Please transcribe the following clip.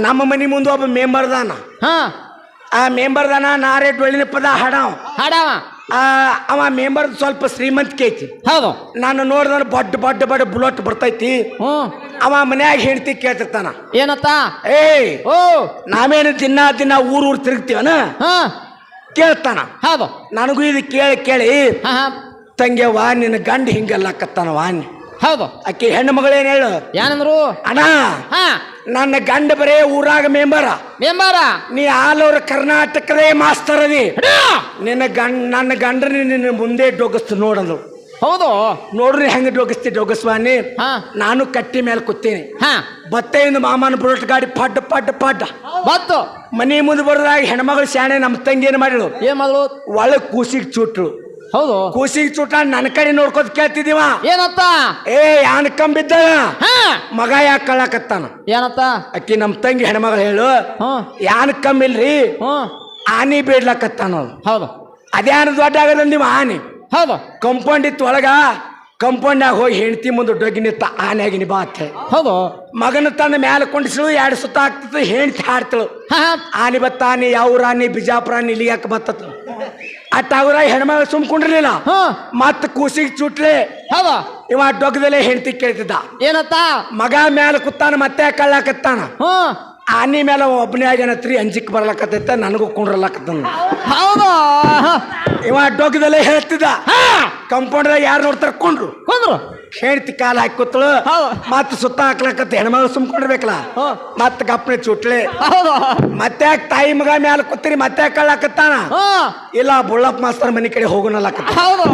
ನಮ್ಮ ಮನೆ ಮುಂದೆ ಒಬ್ಬ ಮೆಂಬರ್ ದಾನ. ಹಾ. ಆ ಮೆಂಬರ್ ದಾನ ನಾರೇ ಡೊಳ್ಳಿನ ಪದ ಹಾಡವ. ಹಾಡವ. ಆ ಅವ ಮೆಂಬರ್ ಸ್ವಲ್ಪ ಶ್ರೀಮಂತಿಕೆ ಐತಿ ಹೌದು. ನಾನು ನೋಡಿದ್ರೆ ಬಡ್ ಬಡ್ ಬಡ್ ಬುಲೆಟ್ ಬರ್ತೈತಿ. ಹ್ಞೂ. ಅವ ಮನ್ಯಾಗ ಹೆಂಡತಿ ಕೇಳ್ತಿರ್ತಾನ. ಏನತ್ತ? ಏಯ್. ಓ. ನಾವೇನು ದಿನ ದಿನ ಊರು ಊರು ತಿರುಗ್ತೀವನ? ಹಾ. ಕೇಳ್ತಾನ. ಹೌದು. ನನಗೂ ಇದು ಕೇಳಿ ಕೇಳಿ ಹಾ ತಂಗ್ಯವ್ವ ನಿನ್ನ ಗಂಡ ವಾ ಅನ್ನಿ ಹೌದು. ಆಕೆ ಹೆಣ್ಣು ಮಗಳೇನು ಹೇಳು? ಏನಂದ್ರು ಅಣ್ಣ ಹಾ. ನನ್ನ ಗಂಡ ಬರೇ ಊರಾಗ ಮೆಂಬರ. ಮೆಂಬರ? ನೀ ಆಲ್ ಓವರ್ ಕರ್ನಾಟಕದೇ ಮಾಸ್ತರ್ ಅದಿ. ನಿನ್ನ ಗಂಡ ನನ್ನ ಗಂಡನ ನಿನ್ನ ಮುಂದೆ ಡೊಗಸ್ತು ನೋಡಲು. ಹೌದು. ನೋಡ್ರಿ ಹೆಂಗ ಡೊಗಸ್ತಿ ಡೊಗಸ್ವಾನಿ? ಹಾ. ನಾನು ಕಟ್ಟಿ ಮೇಲೆ ಕೂತೀನಿ. ಹಾ. ಬತ್ತೆಯಿಂದ ಮಾಮನ ಬುಲೆಟ್ ಗಾಡಿ ಪಡ್ಡ ಪಡ್ಡ ಪಡ್ಡ. ಬತ್ತು. ಮನೆ ಮುಂದೆ ಬರೋದಾಗ ಹೆಣ್ಮಗಳು ಶಾಣೆ ನಮ್ಮ ತಂಗಿ ಏನು ಮಾಡಿಳು. ಏನ್ ಮಾಡಲು ಒಳಗ್ ಕೂಸಿಗೆ ಚುಟ್ಳು ಹೌದು. ಕೂಸಿ ಚೂಟ ನನ್ನ ಕಡೆ ನೋಡ್ಕೊತ ಕೇಳ್ತಿದೀವ ಏನತ್ತ? ಏ ಯಾನ್ ಕಂಬಿದ್ದ ಹಾ. ಮಗ ಯಾಕೆ ಕಳ್ಳಾಕತ್ತಾನ ಏನತ್ತ? ಅಕ್ಕಿ ನಮ್ಮ ತಂಗಿ ಹೆಣ್ಮಗಳು ಹೇಳು. ಯಾನ್ ಕಂಬಿಲ್ರಿ? ಆನಿ ಬೇಡ್ಲಕತ್ತಾನ. ಹೌದು. ಅದ್ಯಾನ ದೊಡ್ಡ ಆಗದ ನೀವು ಆನಿ? ಹೌದು. ಕಂಪೌಂಡ್ ಇತ್ತು ಒಳಗ ಕಂಪೌಂಡ್ನಾಗ ಹೋಗಿ ಹೆಂಡತಿ ಮುಂದೆ ಡೊಗಿ ನಿತ್ತ ಆನೆಯಾಗಿ ನಿಬಾ ಅಂತ ಹೌದು. ಮಗನ ತನ್ನ ಮ್ಯಾಲೆ ಕೊಂಡಿಸಲು ಎರಡು ಸುತ್ತ ಆಗ್ತದೆ ಹೆಂಡತಿ ಹಾಡ್ತಳು. ಆನೆ ಬತ್ತ ಆನೆ ಯಾವ ಆನೆ ಬಿಜಾಪುರ ಆನೆ ಇಲ್ಲಿ ಯಾಕೆ ಅಟ್ಟಾಗ್ರ ಹೆಣ್ಮಗ ಸುಮ್ಕೊಂಡಿರ್ಲಿಲ್ಲ. ಹಾ. ಮತ್ತ ಕೂಸಿಗೆ ಚುಟ್ಲೆ ಹೌದಾ? ಇವ ಡೊಗ್ದಲ್ಲೇ ಹೆಂಡತಿ ಕೇಳ್ತಿದ್ದ. ಏನತ್ತ? ಮಗ ಮ್ಯಾಲ ಕುತ್ತಾನ ಮತ್ತೆ ಕಳ್ಳಾಕತ್ತಾನ. ಆನಿ ಆನೆ ಮೇಲೆ ಒಬ್ಬನೇ ಆಗ್ಯಾನತ್ರಿ ಅಂಜಿಕ್ ಬರ್ಲಾಕತ್ತೈತ ನನಗೂ ಕುಂಡ್ರಲಕತ್ತಾನ. ಹೌದು? ಇವ ಡೊಗ್ದಲ್ಲೇ ಹೇಳ್ತಿದ್ದ. ಹಾ. ಕಂಪೌಂಡ್ದಾಗ ಯಾರು ನೋಡ್ತಾರ ಕೊಂಡ್ರು ಕೊಂದ್ರು. ಹೇಳ್ತಿ ಕಾಲ ಹಾಕಿ ಕೂತಳು. ಮತ್ತೆ ಸುತ್ತ ಹಾಕ್ಲಕತ್ತ ಹೆಣ್ಮಗಳು ಸುಮ್ಕೊಂಡಿರ್ಬೇಕಲ್ಲ. ಮತ್ತ ಗಪ್ಪನೆ ಚುಟ್ಲೆ. ಮತ್ತೆ ಯಾಕೆ ತಾಯಿ ಮಗ ಮ್ಯಾಲ ಕೂತಿರಿ ಮತ್ತೆ ಯಾಕೆ ಕಳ್ಳಾಕತ್ತಾನ ಇಲ್ಲ ಬುಳ್ಳಪ್ಪ ಮಾಸ್ತರ್ ಮನೆ ಕಡೆ ಹೋಗೋಣಲ್ಲಕತ್ತ ಹೌದು.